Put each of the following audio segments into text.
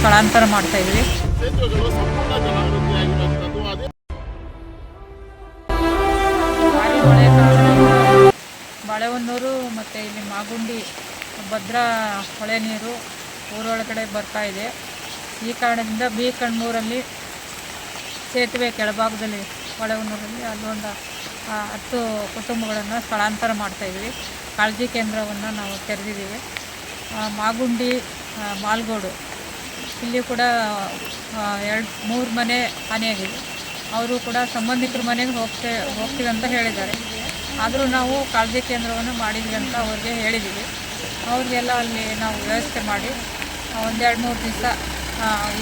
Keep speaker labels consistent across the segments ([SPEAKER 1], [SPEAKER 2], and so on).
[SPEAKER 1] ಸ್ಥಳಾಂತರ ಮಾಡ್ತಾ ಇದ್ವಿ ಬಾಳೆಹೊನ್ನೂರು ಮತ್ತು ಇಲ್ಲಿ ಮಾಗುಂಡಿ, ಭದ್ರಾ ಹೊಳೆ ನೀರು ಊರೊಳಗಡೆ ಬರ್ತಾ ಇದೆ. ಈ ಕಾರಣದಿಂದ ಬಿ ಕಣ್ಮೂರಲ್ಲಿ ಸೇತುವೆ ಕೆಳಭಾಗದಲ್ಲಿ ಹೊಳೆಹೊನ್ನೂರಲ್ಲಿ ಅಲ್ಲೊಂದು ಹತ್ತು ಕುಟುಂಬಗಳನ್ನು ಸ್ಥಳಾಂತರ ಮಾಡ್ತಾಯಿದ್ವಿ ಕಾಳಜಿ ಕೇಂದ್ರವನ್ನು ನಾವು ತೆರೆದಿದ್ದೀವಿ. ಮಾಗುಂಡಿ ಮಾಲ್ಗೋಡು. ಇಲ್ಲಿ ಕೂಡ ಎರಡು, ಮೂರು ಮನೆ ಹಾನಿಯಾಗಿದೆ ಅವರು ಕೂಡ ಸಂಬಂಧಿಕರ ಮನೆಗೆ ಹೋಗ್ತೇ, ಹೋಗ್ತೀವಿ ಅಂತ ಹೇಳಿದ್ದಾರೆ. ಆದರೂ ನಾವು ಕಾಳಜಿ ಕೇಂದ್ರವನ್ನು ಮಾಡಿದ್ವಿ ಅಂತ ಅವ್ರಿಗೆ ಹೇಳಿದ್ದೀವಿ. ಅವ್ರಿಗೆಲ್ಲ ಅಲ್ಲಿ ನಾವು ವ್ಯವಸ್ಥೆ ಮಾಡಿ ಒಂದೆರಡು ಮೂರು ದಿವಸ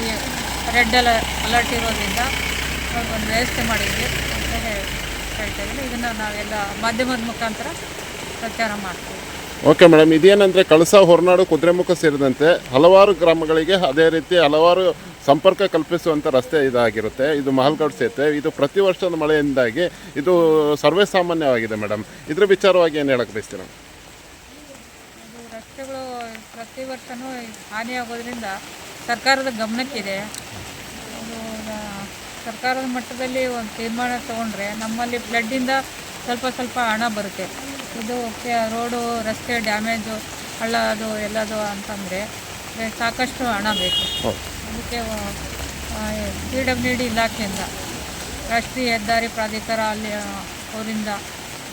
[SPEAKER 1] ಈ ರೆಡ್ ಅಲ ಅಲರ್ಟ್ ಇರೋದ್ರಿಂದ ಒಂದು ವ್ಯವಸ್ಥೆ ಮಾಡಿದ್ವಿ ಅಂತ ಹೇಳಿ ಹೇಳ್ತಾ ಇದ್ದೀವಿ ಇದನ್ನು ನಾವೆಲ್ಲ ಮಾಧ್ಯಮದ ಮುಖಾಂತರ ಪ್ರಚಾರ ಮಾಡ್ತೀವಿ.
[SPEAKER 2] ಓಕೆ ಮೇಡಮ್, ಇದೇನಂದರೆ ಕಳಸ, ಹೊರನಾಡು, ಕುದುರೆಮುಖ ಸೇರಿದಂತೆ ಹಲವಾರು ಗ್ರಾಮಗಳಿಗೆ ಅದೇ ರೀತಿ ಹಲವಾರು ಸಂಪರ್ಕ ಕಲ್ಪಿಸುವಂಥ ರಸ್ತೆ ಇದಾಗಿರುತ್ತೆ. ಇದು ಮಹಲ್ಗೌಡ್ ಸೇತುವೆ. ಇದು ಪ್ರತಿ ವರ್ಷದ ಮಳೆಯಿಂದಾಗಿ ಇದು ಸರ್ವೇ ಸಾಮಾನ್ಯವಾಗಿದೆ ಮೇಡಮ್. ಇದ್ರ ವಿಚಾರವಾಗಿ ಏನು ಹೇಳಕ್ಕೆ ಬಯಸ್ತೀರ?
[SPEAKER 1] ರಸ್ತೆಗಳು ಪ್ರತಿ ವರ್ಷವೂ ಹಾನಿಯಾಗೋದ್ರಿಂದ ಸರ್ಕಾರದ ಗಮನಕ್ಕಿದೆ. ಸರ್ಕಾರದ ಮಟ್ಟದಲ್ಲಿ ಒಂದು ತೀರ್ಮಾನ ತಗೊಂಡ್ರೆ ನಮ್ಮಲ್ಲಿ ಫ್ಲಡ್ಡಿಂದ ಸ್ವಲ್ಪ ಸ್ವಲ್ಪ ಹಣ ಬರುತ್ತೆ. ಇದು ರೋಡು ರಸ್ತೆ ಡ್ಯಾಮೇಜು ಹಳ್ಳ ಅದು ಎಲ್ಲದು ಅಂತಂದರೆ ಸಾಕಷ್ಟು ಹಣ ಬೇಕು. ಅದಕ್ಕೆ ಪಿ ಡಬ್ಲ್ಯೂ ಡಿ ಇಲಾಖೆಯಿಂದ ರಾಷ್ಟ್ರೀಯ ಹೆದ್ದಾರಿ ಪ್ರಾಧಿಕಾರ ಅಲ್ಲಿ ಅವರಿಂದ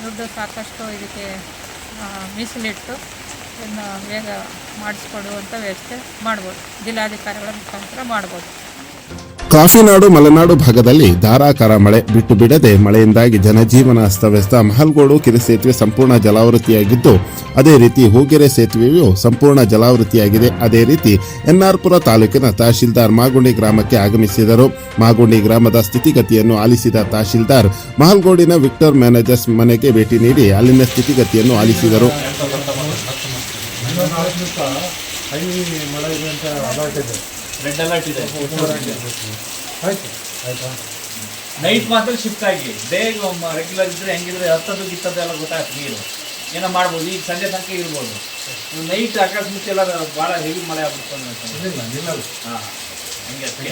[SPEAKER 1] ದುಡ್ಡು ಸಾಕಷ್ಟು ಇದಕ್ಕೆ ಮೀಸಲಿಟ್ಟು ಇದನ್ನು ಬೇಗ ಮಾಡಿಸ್ಕೊಡುವಂಥ ವ್ಯವಸ್ಥೆ ಮಾಡ್ಬೋದು. ಜಿಲ್ಲಾಧಿಕಾರಿಗಳ ಮುಖಾಂತರ ಮಾಡ್ಬೋದು.
[SPEAKER 3] ಕಾಫಿನಾಡು ಮಲೆನಾಡು ಭಾಗದಲ್ಲಿ ಧಾರಾಕಾರ ಮಳೆ ಬಿಟ್ಟು ಬಿಡದೆ ಮಳೆಯಿಂದಾಗಿ ಜನಜೀವನ ಅಸ್ತವ್ಯಸ್ತ ಮಹಲ್ಗೋಡು ಕಿರುಸೇತುವೆ ಸಂಪೂರ್ಣ ಜಲಾವೃತಿಯಾಗಿದ್ದು ಅದೇ ರೀತಿ ಹೂಗೆರೆ ಸೇತುವೆಯು ಸಂಪೂರ್ಣ ಜಲಾವೃತಿಯಾಗಿದೆ ಅದೇ ರೀತಿ ಎನ್ಆರ್ಪುರ ತಾಲೂಕಿನ ತಹಶೀಲ್ದಾರ್ ಮಾಗುಂಡಿ ಗ್ರಾಮಕ್ಕೆ ಆಗಮಿಸಿದರು ಮಾಗುಂಡಿ ಗ್ರಾಮದ ಸ್ಥಿತಿಗತಿಯನ್ನು ಆಲಿಸಿದ ತಹಶೀಲ್ದಾರ್ ಮಹಲ್ಗೋಡಿನ ವಿಕ್ಟರ್ ಮ್ಯಾನೇಜರ್ಸ್ ಮನೆಗೆ ಭೇಟಿ ನೀಡಿ ಅಲ್ಲಿನ ಸ್ಥಿತಿಗತಿಯನ್ನು ಆಲಿಸಿದರು
[SPEAKER 4] ರೆಡ್ ಅಲರ್ಟ್ ಇದೆ. ನೈಟ್ ಮಾತ್ರ ಶಿಫ್ಟ್ ಆಗಿ. ಬೇಗ ರೆಗ್ಯುಲರ್ ಇದ್ರೆ ಹೆಂಗಿದ್ರೆ ಹತ್ತದ್ದು ಗಿತ್ತದ್ದು ಎಲ್ಲ ಗೊತ್ತಾಗ್ತದೆ ನೀರು. ಏನೋ ಮಾಡ್ಬೋದು. ಈಗ ಸಂಜೆ ತನಕ ಇರ್ಬೋದು. ನೈಟ್ ಅಕಸ್ಮಾತ್ ಎಲ್ಲ ಭಾಳ ಹೆವಿ ಮಳೆ ಆಗ್ಬಿಟ್ಟು ಹಾಂ. ಹಂಗೆ ಅದಕ್ಕೆ.